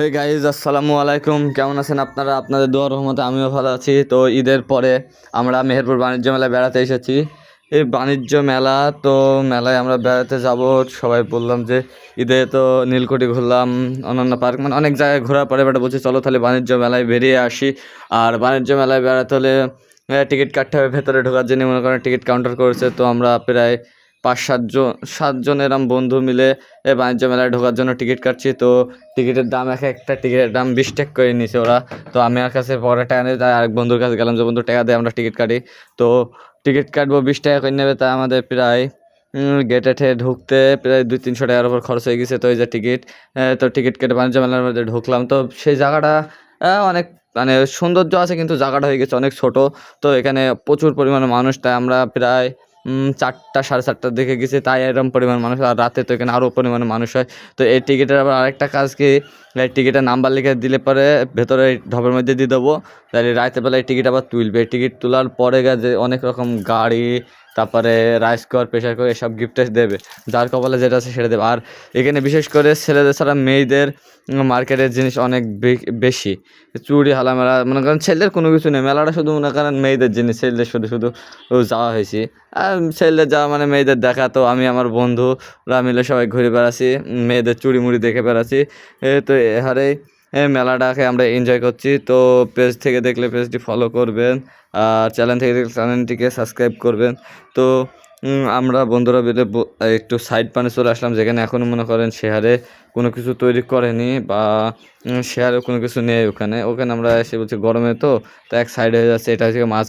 Hey guys আসসালামু আলাইকুম। কেমন আছেন আপনারা? আপনাদের দোয়ার রহমতে আমিও ভালো আছি। তো ঈদের পরে আমরা মেহেরপুর বাণিজ্য মেলায় বেড়াতে এসেছি। এই বাণিজ্য মেলা, তো মেলায় আমরা বেড়াতে যাব। সবাই বললাম যে ঈদে তো নীলকুঠি ঘুরলাম অন্যান্য পার্ক মানে অনেক জায়গায় ঘোরার পরে বেটা বলছি, চলো তাহলে বাণিজ্য মেলায় বেরিয়ে আসি। আর বাণিজ্য মেলায় বেড়াতে হলে টিকিট কাটতে হবে, ভেতরে ঢোকার জন্য মনে করেন টিকিট কাউন্টার করেছে। তো আমরা প্রায় পাঁচ সাতজন সাতজন এরম বন্ধু মিলে বাণিজ্য মেলায় ঢোকার জন্য টিকিট কাটছি। তো টিকিটের দাম এক একটা, টিকিটের দাম বিশ টাকা করে নিয়েছে ওরা। তো আমি আর কাছে পরে টাকা নিয়ে তাই আরেক বন্ধুর কাছে গেলাম যে, বন্ধু, টাকা দিয়ে আমরা টিকিট কাটি। তো টিকিট কাটবো বিশ টাকা করে নেবে তাই আমাদের প্রায় গেটে ঠে ঢুকতে প্রায় দুই তিনশো টাকার উপর খরচ হয়ে গেছে। তো এই যে টিকিট তো টিকিট কেটে বাণিজ্য মেলার মধ্যে ঢুকলাম। তো সেই জায়গাটা অনেক মানে সৌন্দর্য আছে কিন্তু জায়গাটা হয়ে গেছে অনেক ছোট। তো এখানে প্রচুর পরিমাণে মানুষ, তাই আমরা প্রায় চারটা, সাড়ে চারটার দিকে গেছি, তাই এরকম পরিমাণ মানুষ। আর রাতে তো এখানে আরও পরিমাণে মানুষ হয়। তো এই টিকিটের আবার আরেকটা কাজ কি টিকিটের নাম্বার লিখে দিলে পরে ভেতরে ঢপের মধ্যে দিয়ে দেবো। তাহলে রাতের বেলায় টিকিট আবার তুলবে। টিকিট তোলার পরে গেছে অনেক রকম গাড়ি, তারপরে রাইস কুকার প্রেশার কুকার এসব গিফট দেবে। যার কপালে যেটা আছে সেটা দেবে। আর এখানে বিশেষ করে ছেলেদের ছাড়া মেয়েদের মার্কেটের জিনিস অনেক বেশি। চুড়ি হালা মেলা মনে করেন ছেলেদের কোনো কিছু নেই। মেলাটা শুধু মনে করেন মেয়েদের জিনিস। ছেলেদের শুধু শুধু যাওয়া হয়েছে। আর ছেলেদের যাওয়া মানে মেয়েদের দেখা, তো আমি আমার বন্ধুরা মিলে সবাই ঘুরে বেড়াচ্ছি। মেয়েদের চুড়ি মুড়ি দেখে বেড়াচ্ছি। তো এহারেই মেলাটাকে আমরা এনজয় করছি। তো পেজ থেকে দেখলে পেজটি ফলো করবেন আর চ্যানেল থেকে দেখলে চ্যানেলটিকে সাবস্ক্রাইব করবেন। তো আমরা বন্ধুরা মিলে একটু সাইড পানে চলে আসলাম, যেখানে এখনও মনে করেন শেয়ারে কোনো কিছু তৈরি করেনি বা শেয়ারে কোনো কিছু নেই ওখানে। ওখানে আমরা এসে বলছি গরমে তো তো এক সাইড হয়ে যাচ্ছে, এটা হচ্ছে মাঝখানে।